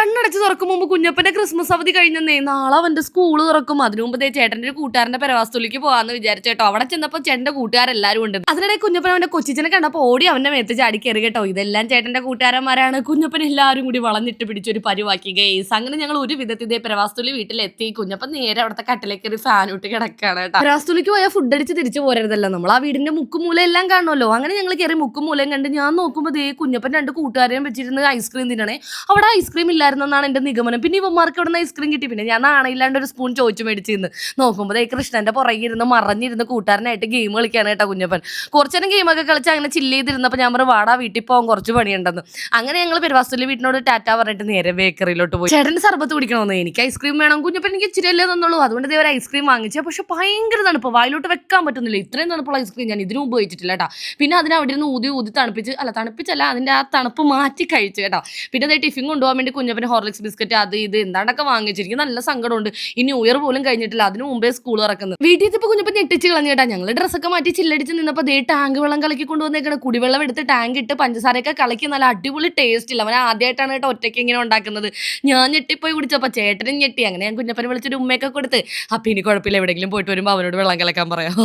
കണ്ണടച്ച് തുറക്കും മുമ്പ് കുഞ്ഞപ്പന്റെ ക്രിസ്മസ് അവധി കഴിഞ്ഞെന്നേ. നാളെ അവന്റെ സ്കൂൾ തുറക്കും. അതിനു മുമ്പ് ചേട്ടന്റെ ഒരു കൂട്ടുകാരന്റെ പരവാസ്തുലിക്ക് പോകാന്ന് വിചാരിച്ചേട്ടോ അവിടെ ചെന്നപ്പോ ചേട്ടന്റെ കൂട്ടുകാരെല്ലാരും ഉണ്ട്. അതിനിടെ കുഞ്ഞപ്പൻ അവന്റെ കൊച്ചിച്ചനെ കണ്ടപ്പോ ഓടി അവന്റെ മേത്ത് ചാടി കയറി കേട്ടോ. ഇതെല്ലാം ചേട്ടന്റെ കൂട്ടുകാരന്മാരാണ്. കുഞ്ഞപ്പൻ എല്ലാവരും കൂടി വളഞ്ഞിട്ട് പിടിച്ചൊരു പരിവാക്കി. ഗെയ്സ് അങ്ങനെ ഞങ്ങൾ ഒരു വിധത്തിൽ ഇതേ പെരവാസ്തുലി വീട്ടിലെത്തി. കുഞ്ഞപ്പൻ നേരെ അവിടുത്തെ കട്ടിലേക്ക് ഒരു ഫാൻ ഇട്ട് കിടക്കാണ് കേട്ടോ. പെരവാസ്തുലിക്ക് പോയാൽ ഫുഡ് അടിച്ച് തിരിച്ചു പോരരുതല്ലോ. നമ്മൾ ആ വീടിന്റെ മുക്കുമൂല എല്ലാം കാണുമല്ലോ. അങ്ങനെ ഞങ്ങൾ കയറി മുക്കുമൂലയും കണ്ട് ഞാൻ നോക്കുമ്പോൾ ദേ കുഞ്ഞപ്പൻ രണ്ട് കൂട്ടുകാരെയും വെച്ചിരുന്ന് ഐസ്ക്രീം തിന്നണേ. അവിടെ ഐസ്ക്രീം ഇല്ലായിരുന്നെന്നാണ് എന്റെ നിഗമനം. പിന്നെ ഇവന്മാർക്ക് ഇവിടെ നിന്ന് ഐസ്ക്രീം കിട്ടി. പിന്നെ ഞാൻ നാണയില്ലാണ്ട് ഒരു സ്പൂൺ ചോദിച്ചു മേടിച്ചിരുന്നു. നോക്കുമ്പോൾ കൃഷ്ണന്റെ പുറകെ ഇരുന്ന് മറഞ്ഞിരുന്ന് കൂട്ടുകാരനായിട്ട് ഗെയിം കളിക്കാണ് കേട്ടോ കുഞ്ഞപ്പൻ. കുറച്ചു നേരം ഗെയിമൊക്കെ കളിച്ച് അങ്ങനെ ചില്ല് ചെയ്തിരുന്നപ്പോൾ ഞാൻ പറഞ്ഞു വാടാ വീട്ടിൽ പോകാൻ കുറച്ച് പണിയുണ്ടെന്ന്. അങ്ങനെ ഞങ്ങൾ പെരുവാസ്തുലി വീട്ടിനോട് ടാറ്റ പറഞ്ഞിട്ട് നേരെ ബേക്കറിയിലോട്ട് പോയി. ചേട്ടൻ സർബത്ത് കുടിക്കണമെന്ന്. എനിക്ക് ഐസ്ക്രീം വേണം. കുഞ്ഞപ്പൻ എനിക്ക് ഇച്ചിരി അല്ലേ തന്നുള്ളൂ. അതുകൊണ്ട് ഇതേ ഒരു ഐസ്ക്രീം വാങ്ങിച്ചു. പക്ഷെ ഭയങ്കര തണുപ്പ്. വായിലോട്ട് വെക്കാൻ പറ്റുന്നില്ല. ഇത്രയും തണുപ്പുള്ള ഐസ്ക്രീം ഞാൻ ഇതിനു മുമ്പ് കഴിച്ചിട്ടില്ല കേട്ടോ പിന്നെ അതിന് അവിടെ ഇരുന്ന് ഊതി ഊതി തണുപ്പിച്ച് അല്ല തണുപ്പിച്ചല്ല അതിന്റെ ആ തണുപ്പ് മാറ്റി കഴിച്ചു കേട്ടോ പിന്നെ അതേ ടിഫിൻ കൊണ്ടുപോകാൻ വേണ്ടി കുഞ്ഞപ്പന് ഹോർലിക്സ് ബിസ്ക്കറ്റ് അത് ഇത് എന്താണ്ടൊക്കെ വാങ്ങിച്ചിരിക്കും. നല്ല സങ്കടമുണ്ട്. ഈ ന്യൂ ഇയർ പോലും കഴിഞ്ഞിട്ടില്ല. അതിന് മുമ്പേ സ്കൂൾ ഇറക്കുന്നത് വീട്ടിൽ ഇപ്പൊ കുഞ്ഞപ്പം ഞെട്ടിച്ച് കളഞ്ഞു കേട്ടാ. ഞങ്ങൾ ഡ്രസ്സൊക്കെ മാറ്റി ചില്ലടിച്ച് നിന്നപ്പോൾ ദേ ടാങ്ക് വെള്ളം കലക്കി കൊണ്ടുവന്നേക്കണ. കുടിവെള്ളം എടുത്ത് ടാങ്ക് ഇട്ട് പഞ്ചസാരയൊക്കെ കലക്കി നല്ല അടിപൊളി ടേസ്റ്റ് ഇല്ല. അവൻ ആദ്യമായിട്ടാണ് കേട്ടോ ഒറ്റയ്ക്ക് ഇങ്ങനെ ഉണ്ടാക്കുന്നത്. ഞാൻ ഞെട്ടിപ്പോയി കുടിച്ചപ്പോൾ ചേട്ടനും ഞെട്ടി. അങ്ങനെ ഞാൻ കുഞ്ഞപ്പനെ വിളിച്ചൊരു ഉമ്മയൊക്കെ കൊടുത്ത്. അപ്പം ഇനി കുഴപ്പമില്ല. എവിടെയെങ്കിലും പോയിട്ട് വരുമ്പോൾ അവനോട് വെള്ളം കലക്കാൻ പറയാം.